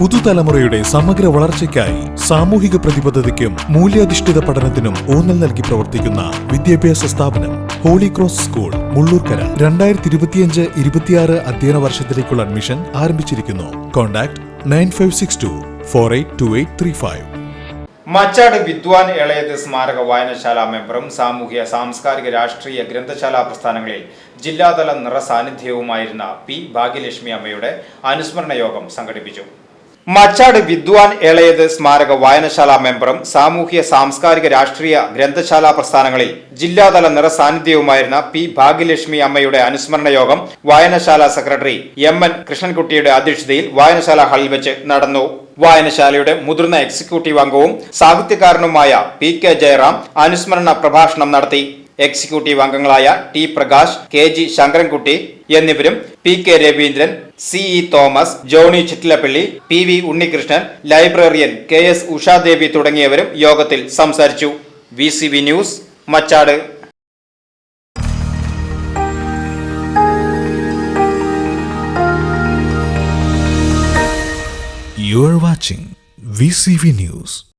പുതുതലമുറയുടെ സമഗ്ര വളർച്ചയ്ക്കായി സാമൂഹിക പ്രതിബദ്ധതയ്ക്കും മൂല്യാധിഷ്ഠിത പഠനത്തിനും ഊന്നൽ നൽകി പ്രവർത്തിക്കുന്ന വിദ്യാഭ്യാസ സ്ഥാപനം ഹോളി ക്രോസ് സ്കൂൾ മുള്ളൂർക്കര. രണ്ടായിരത്തി ഇരുപത്തിയഞ്ച് ഇരുപത്തിയാറ് അധ്യയന വർഷത്തിലേക്കുള്ള അഡ്മിഷൻ ആരംഭിച്ചിരിക്കുന്നു. Contact nine five six two four eight two eight three five. Machad വിദ്വാൻ ഇളയത് സ്മാരക വായനശാല മെമ്പറും സാമൂഹ്യ സാംസ്കാരിക രാഷ്ട്രീയ ഗ്രന്ഥശാല പ്രസ്ഥാനങ്ങളിൽ ജില്ലാതല നിറസാന്നിധ്യവുമായിരുന്ന പി ഭാഗ്യലക്ഷ്മി അമ്മയുടെ അനുസ്മരണ യോഗം സംഘടിപ്പിച്ചു. മച്ചാട് വിദ്വാൻ എളയത് സ്മാരക വായനശാല മെമ്പറും സാമൂഹ്യ സാംസ്കാരിക രാഷ്ട്രീയ ഗ്രന്ഥശാല പ്രസ്ഥാനങ്ങളിൽ ജില്ലാതല നിറസാന്നിധ്യവുമായിരുന്ന പി ഭാഗ്യലക്ഷ്മി അമ്മയുടെ അനുസ്മരണ യോഗം വായനശാല സെക്രട്ടറി എം എൻ കൃഷ്ണൻകുട്ടിയുടെ അധ്യക്ഷതയിൽ വായനശാല ഹാളിൽ വെച്ച് നടന്നു. വായനശാലയുടെ മുതിർന്ന എക്സിക്യൂട്ടീവ് അംഗവും സാഹിത്യകാരനുമായ പി കെ ജയറാം അനുസ്മരണ പ്രഭാഷണം നടത്തി. എക്സിക്യൂട്ടീവ് അംഗങ്ങളായ T Prakash K G Sankarankutty എന്നിവരും P K Raveendran C E Thomas Johny Chittilappally P V Unnikrishnan librarian K S Ushadevi തുടങ്ങിയവരും യോഗത്തിൽ സംസാരിച്ചു V C V news Machad You watching VCV News.